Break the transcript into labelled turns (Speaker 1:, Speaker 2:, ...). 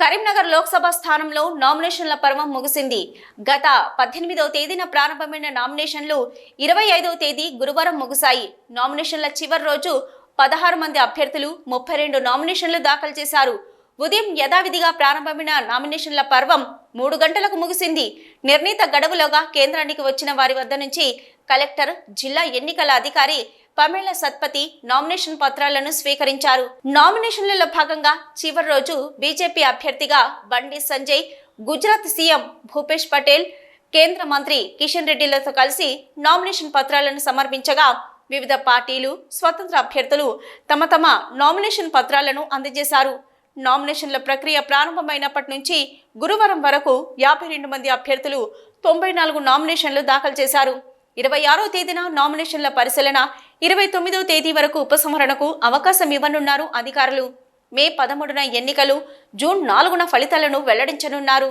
Speaker 1: కరీంనగర్ లోక్సభ స్థానంలో నామినేషన్ల పర్వం ముగిసింది. గత పద్దెనిమిదవ తేదీన ప్రారంభమైన నామినేషన్లు ఇరవై ఐదవ తేదీ గురువారం ముగిశాయి. నామినేషన్ల చివరి రోజు పదహారు మంది అభ్యర్థులు ముప్పై రెండు నామినేషన్లు దాఖలు చేశారు. ఉదయం యథావిధిగా ప్రారంభమైన నామినేషన్ల పర్వం మూడు గంటలకు ముగిసింది. నిర్ణీత గడువులోగా కేంద్రానికి వచ్చిన వారి వద్ద నుంచి కలెక్టర్ జిల్లా ఎన్నికల అధికారి పమేళ సత్పతి నామినేషన్ పత్రాలను స్వీకరించారు. నామినేషన్లలో భాగంగా చివరి రోజు బీజేపీ అభ్యర్థిగా బండి సంజయ్ గుజరాత్ సీఎం భూపేష్ పటేల్ కేంద్ర మంత్రి కిషన్ రెడ్డిలతో కలిసి నామినేషన్ పత్రాలను సమర్పించగా వివిధ పార్టీలు స్వతంత్ర అభ్యర్థులు తమ తమ నామినేషన్ పత్రాలను అందజేశారు. నామినేషన్ల ప్రక్రియ ప్రారంభమైనప్పటి నుంచి గురువారం వరకు యాభై రెండు మంది అభ్యర్థులు తొంభై నాలుగు నామినేషన్లు దాఖలు చేశారు. ఇరవై ఆరో తేదీన నామినేషన్ల పరిశీలన ఇరవై తొమ్మిదో తేదీ వరకు ఉపసంహరణకు అవకాశం ఇవ్వనున్నారు అధికారులు. మే పదమూడున ఎన్నికలు జూన్ నాలుగున ఫలితాలను వెల్లడించనున్నారు.